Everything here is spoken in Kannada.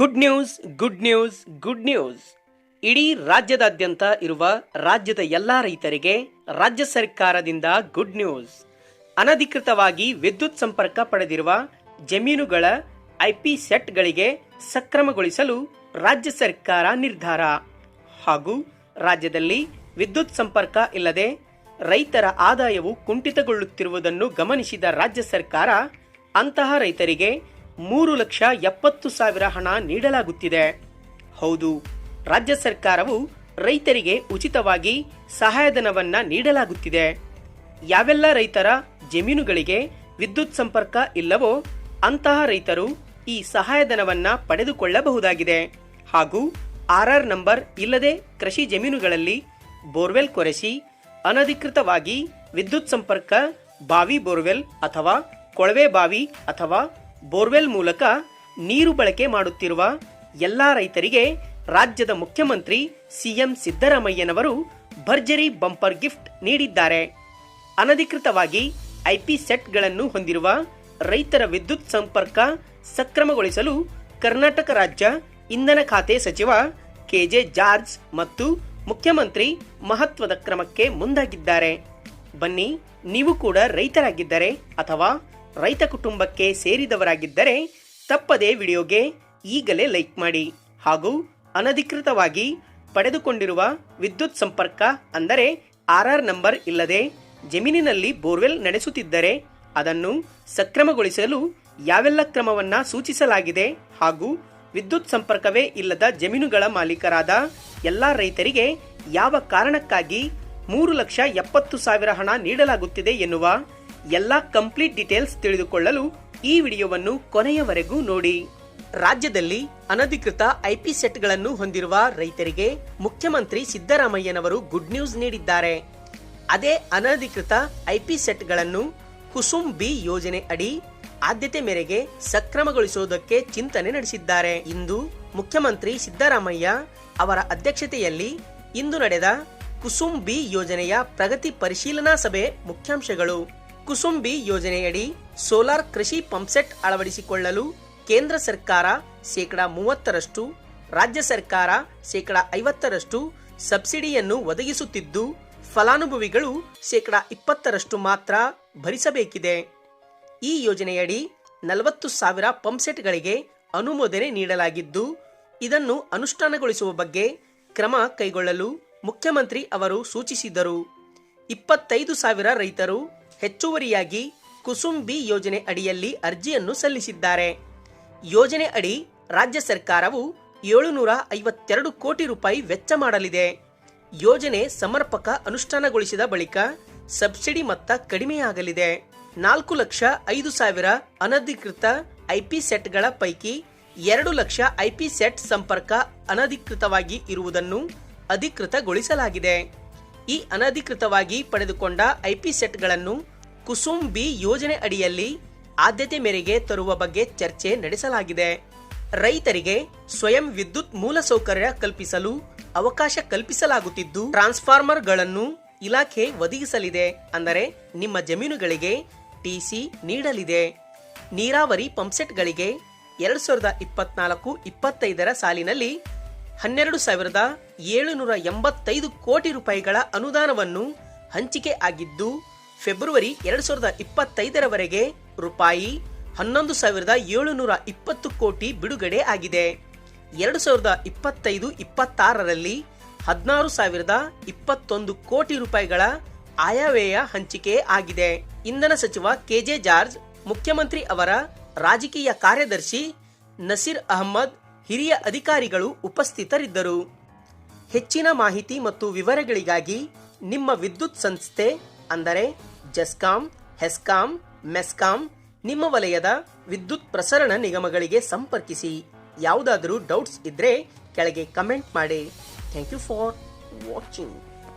Good news good news good news ಇಡೀ ರಾಜ್ಯದಾದ್ಯಂತ ಇರುವ ರಾಜ್ಯದ ಎಲ್ಲಾ ರೈತರಿಗೆ ರಾಜ್ಯ ಸರ್ಕಾರದಿಂದ ಗುಡ್ ನ್ಯೂಸ್ ಅನಧಿಕೃತವಾಗಿ ವಿದ್ಯುತ್ ಸಂಪರ್ಕ ಪಡೆದಿರುವ ಜಮೀನುಗಳ ಐಪಿ ಸೆಟ್ಗಳಿಗೆ ಸಕ್ರಮಗೊಳಿಸಲು ರಾಜ್ಯ ಸರ್ಕಾರ ನಿರ್ಧಾರ. ಹಾಗೂ ರಾಜ್ಯದಲ್ಲಿ ವಿದ್ಯುತ್ ಸಂಪರ್ಕ ಇಲ್ಲದೆ ರೈತರ ಆದಾಯವು ಕುಂಠಿತಗೊಳ್ಳುತ್ತಿರುವುದನ್ನು ಗಮನಿಸಿದ ರಾಜ್ಯ ಸರ್ಕಾರ, ಅಂತಹ ರೈತರಿಗೆ ಮೂರು ಲಕ್ಷ ಎಪ್ಪತ್ತು ಸಾವಿರ ಹಣ ನೀಡಲಾಗುತ್ತಿದೆ. ಹೌದು, ರಾಜ್ಯ ಸರ್ಕಾರವು ರೈತರಿಗೆ ಉಚಿತವಾಗಿ ಸಹಾಯಧನವನ್ನ ನೀಡಲಾಗುತ್ತಿದೆ. ಯಾವೆಲ್ಲ ರೈತರ ಜಮೀನುಗಳಿಗೆ ವಿದ್ಯುತ್ ಸಂಪರ್ಕ ಇಲ್ಲವೋ ಅಂತಹ ರೈತರು ಈ ಸಹಾಯಧನವನ್ನ ಪಡೆದುಕೊಳ್ಳಬಹುದಾಗಿದೆ. ಹಾಗೂ ಆರ್ಆರ್ ನಂಬರ್ ಇಲ್ಲದೆ ಕೃಷಿ ಜಮೀನುಗಳಲ್ಲಿ ಬೋರ್ವೆಲ್ ಕೊರೆಸಿ, ಅನಧಿಕೃತವಾಗಿ ವಿದ್ಯುತ್ ಸಂಪರ್ಕ ಬಾವಿ ಬೋರ್ವೆಲ್ ಅಥವಾ ಕೊಳವೆ ಬಾವಿ ಅಥವಾ ಬೋರ್ವೆಲ್ ಮೂಲಕ ನೀರು ಬಳಕೆ ಮಾಡುತ್ತಿರುವ ಎಲ್ಲ ರೈತರಿಗೆ ರಾಜ್ಯದ ಮುಖ್ಯಮಂತ್ರಿ ಸಿಎಂ ಸಿದ್ದರಾಮಯ್ಯನವರು ಭರ್ಜರಿ ಬಂಪರ್ ಗಿಫ್ಟ್ ನೀಡಿದ್ದಾರೆ. ಅನಧಿಕೃತವಾಗಿ ಐಪಿ ಸೆಟ್ಗಳನ್ನು ಹೊಂದಿರುವ ರೈತರ ವಿದ್ಯುತ್ ಸಂಪರ್ಕ ಸಕ್ರಮಗೊಳಿಸಲು ಕರ್ನಾಟಕ ರಾಜ್ಯ ಇಂಧನ ಖಾತೆ ಸಚಿವ ಕೆಜೆ ಜಾರ್ಜ್ ಮತ್ತು ಮುಖ್ಯಮಂತ್ರಿ ಮಹತ್ವದ ಕ್ರಮಕ್ಕೆ ಮುಂದಾಗಿದ್ದಾರೆ. ಬನ್ನಿ, ನೀವು ಕೂಡ ರೈತರಾಗಿದ್ದರೆ ಅಥವಾ ರೈತ ಕುಟುಂಬಕ್ಕೆ ಸೇರಿದವರಾಗಿದ್ದರೆ ತಪ್ಪದೇ ವಿಡಿಯೋಗೆ ಈಗಲೇ ಲೈಕ್ ಮಾಡಿ ಹಾಗೂ ಅನಧಿಕೃತವಾಗಿ ಪಡೆದುಕೊಂಡಿರುವ ವಿದ್ಯುತ್ ಸಂಪರ್ಕ ಅಂದರೆ ಆರ್ ಆರ್ ನಂಬರ್ ಇಲ್ಲದೆ ಜಮೀನಿನಲ್ಲಿ ಬೋರ್ವೆಲ್ ನಡೆಸುತ್ತಿದ್ದರೆ ಅದನ್ನು ಸಕ್ರಮಗೊಳಿಸಲು ಯಾವೆಲ್ಲ ಕ್ರಮವನ್ನ ಸೂಚಿಸಲಾಗಿದೆ ಹಾಗೂ ವಿದ್ಯುತ್ ಸಂಪರ್ಕವೇ ಇಲ್ಲದ ಜಮೀನುಗಳ ಮಾಲೀಕರಾದ ಎಲ್ಲ ರೈತರಿಗೆ ಯಾವ ಕಾರಣಕ್ಕಾಗಿ ಮೂರು ಲಕ್ಷ ಎಪ್ಪತ್ತು ಸಾವಿರ ಹಣ ನೀಡಲಾಗುತ್ತಿದೆ ಎನ್ನುವ ಎಲ್ಲಾ ಕಂಪ್ಲೀಟ್ ಡೀಟೇಲ್ಸ್ ತಿಳಿದುಕೊಳ್ಳಲು ಈ ವಿಡಿಯೋವನ್ನು ಕೊನೆಯವರೆಗೂ ನೋಡಿ. ರಾಜ್ಯದಲ್ಲಿ ಅನಧಿಕೃತ ಐಪಿ ಸೆಟ್ಗಳನ್ನು ಹೊಂದಿರುವ ರೈತರಿಗೆ ಮುಖ್ಯಮಂತ್ರಿ ಸಿದ್ದರಾಮಯ್ಯನವರು ಗುಡ್ ನ್ಯೂಸ್ ನೀಡಿದ್ದಾರೆ. ಅದೇ ಅನಧಿಕೃತ ಐಪಿ ಸೆಟ್ಗಳನ್ನು ಕುಸುಮ್ ಬಿ ಯೋಜನೆ ಅಡಿ ಆದ್ಯತೆ ಮೇರೆಗೆ ಸಕ್ರಮಗೊಳಿಸುವುದಕ್ಕೆ ಚಿಂತನೆ ನಡೆಸಿದ್ದಾರೆ. ಇಂದು ಮುಖ್ಯಮಂತ್ರಿ ಸಿದ್ದರಾಮಯ್ಯ ಅವರ ಅಧ್ಯಕ್ಷತೆಯಲ್ಲಿ ಇಂದು ನಡೆದ ಕುಸುಮ್ ಬಿ ಯೋಜನೆಯ ಪ್ರಗತಿ ಪರಿಶೀಲನಾ ಸಭೆ ಮುಖ್ಯಾಂಶಗಳು. ಕುಸುಮ್ ಬಿ ಯೋಜನೆಯಡಿ ಸೋಲಾರ್ ಕೃಷಿ ಪಂಪ್ಸೆಟ್ ಅಳವಡಿಸಿಕೊಳ್ಳಲು ಕೇಂದ್ರ ಸರ್ಕಾರ ಶೇಕಡಾ ಮೂವತ್ತರಷ್ಟು, ರಾಜ್ಯ ಸರ್ಕಾರ ಶೇಕಡಾ ಐವತ್ತರಷ್ಟು ಸಬ್ಸಿಡಿಯನ್ನು ಒದಗಿಸುತ್ತಿದ್ದು, ಫಲಾನುಭವಿಗಳು ಶೇಕಡಾ ಇಪ್ಪತ್ತರಷ್ಟು ಮಾತ್ರ ಭರಿಸಬೇಕಿದೆ. ಈ ಯೋಜನೆಯಡಿ ನಲವತ್ತು ಸಾವಿರ ಪಂಪ್ಸೆಟ್ಗಳಿಗೆ ಅನುಮೋದನೆ ನೀಡಲಾಗಿದ್ದು, ಇದನ್ನು ಅನುಷ್ಠಾನಗೊಳಿಸುವ ಬಗ್ಗೆ ಕ್ರಮ ಕೈಗೊಳ್ಳಲು ಮುಖ್ಯಮಂತ್ರಿ ಅವರು ಸೂಚಿಸಿದರು. ಇಪ್ಪತ್ತೈದು ಸಾವಿರ ರೈತರು ಹೆಚ್ಚುವರಿಯಾಗಿ ಕುಸುಂಬಿ ಯೋಜನೆ ಅಡಿಯಲ್ಲಿ ಅರ್ಜಿಯನ್ನು ಸಲ್ಲಿಸಿದ್ದಾರೆ. ಯೋಜನೆ ಅಡಿ ರಾಜ್ಯ ಸರ್ಕಾರವು ಏಳುನೂರ ಐವತ್ತೆರಡು ಕೋಟಿ ರೂಪಾಯಿ ವೆಚ್ಚ ಮಾಡಲಿದೆ. ಯೋಜನೆ ಸಮರ್ಪಕ ಅನುಷ್ಠಾನಗೊಳಿಸಿದ ಬಳಿಕ ಸಬ್ಸಿಡಿ ಮೊತ್ತ ಕಡಿಮೆಯಾಗಲಿದೆ. ನಾಲ್ಕು ಲಕ್ಷ ಐದು ಸಾವಿರ ಅನಧಿಕೃತ ಐಪಿ ಸೆಟ್ಗಳ ಪೈಕಿ ಎರಡು ಲಕ್ಷ ಐಪಿ ಸೆಟ್ ಸಂಪರ್ಕ ಅನಧಿಕೃತವಾಗಿ ಇರುವುದನ್ನು ಅಧಿಕೃತಗೊಳಿಸಲಾಗಿದೆ. ಈ ಅನಧಿಕೃತವಾಗಿ ಪಡೆದುಕೊಂಡ ಐಪಿ ಸೆಟ್ಗಳನ್ನು ಕುಸುಮ್ ಬಿ ಯೋಜನೆ ಅಡಿಯಲ್ಲಿ ಆದ್ಯತೆ ಮೇರೆಗೆ ತರುವ ಬಗ್ಗೆ ಚರ್ಚೆ ನಡೆಸಲಾಗಿದೆ. ರೈತರಿಗೆ ಸ್ವಯಂ ವಿದ್ಯುತ್ ಮೂಲಸೌಕರ್ಯ ಕಲ್ಪಿಸಲು ಅವಕಾಶ ಕಲ್ಪಿಸಲಾಗುತ್ತಿದ್ದು, ಟ್ರಾನ್ಸ್ಫಾರ್ಮರ್ಗಳನ್ನು ಇಲಾಖೆ ಒದಗಿಸಲಿದೆ ಅಂದರೆ ನಿಮ್ಮ ಜಮೀನುಗಳಿಗೆ ಟಿಸಿ ನೀಡಲಿದೆ. ನೀರಾವರಿ ಪಂಪ್ಸೆಟ್ಗಳಿಗೆ ಎರಡು ಸಾವಿರದ ಇಪ್ಪತ್ನಾಲ್ಕು ಇಪ್ಪತ್ತೈದರ ಸಾಲಿನಲ್ಲಿ ಹನ್ನೆರಡು ಸಾವಿರದ ಏಳುನೂರ ಎಂಬತ್ತೈದು ಕೋಟಿ ರೂಪಾಯಿಗಳ ಅನುದಾನವನ್ನು ಹಂಚಿಕೆ ಆಗಿದ್ದು, ಫೆಬ್ರವರಿ ಎರಡು ಸಾವಿರದ ಇಪ್ಪತ್ತೈದರವರೆಗೆ ರೂಪಾಯಿ ಹನ್ನೊಂದು ಸಾವಿರದ ಏಳುನೂರ ಇಪ್ಪತ್ತು ಕೋಟಿ ಬಿಡುಗಡೆ ಆಗಿದೆ. ಎರಡು ಸಾವಿರದ ಇಪ್ಪತ್ತೈದು ಇಪ್ಪತ್ತಾರರಲ್ಲಿ ಹದಿನಾರು ಸಾವಿರದ ಇಪ್ಪತ್ತೊಂದು ಕೋಟಿ ರೂಪಾಯಿಗಳ ಆಯವ್ಯಯ ಹಂಚಿಕೆ ಆಗಿದೆ. ಇಂಧನ ಸಚಿವ ಕೆಜೆ ಜಾರ್ಜ್, ಮುಖ್ಯಮಂತ್ರಿ ಅವರ ರಾಜಕೀಯ ಕಾರ್ಯದರ್ಶಿ ನಸೀರ್ ಅಹಮ್ಮದ್ ಹಿರಿಯ ಅಧಿಕಾರಿಗಳು ಉಪಸ್ಥಿತರಿದ್ದರು. ಹೆಚ್ಚಿನ ಮಾಹಿತಿ ಮತ್ತು ವಿವರಗಳಿಗಾಗಿ ನಿಮ್ಮ ವಿದ್ಯುತ್ ಸಂಸ್ಥೆ ಅಂದರೆ ಜಸ್ಕಾಂ, ಹೆಸ್ಕಾಂ, ಮೆಸ್ಕಾಂ ನಿಮ್ಮ ವಲಯದ ವಿದ್ಯುತ್ ಪ್ರಸರಣ ನಿಗಮಗಳಿಗೆ ಸಂಪರ್ಕಿಸಿ. ಯಾವುದಾದರೂ ಡೌಟ್ಸ್ ಇದ್ರೆ ಕೆಳಗೆ ಕಮೆಂಟ್ ಮಾಡಿ. Thank you for watching.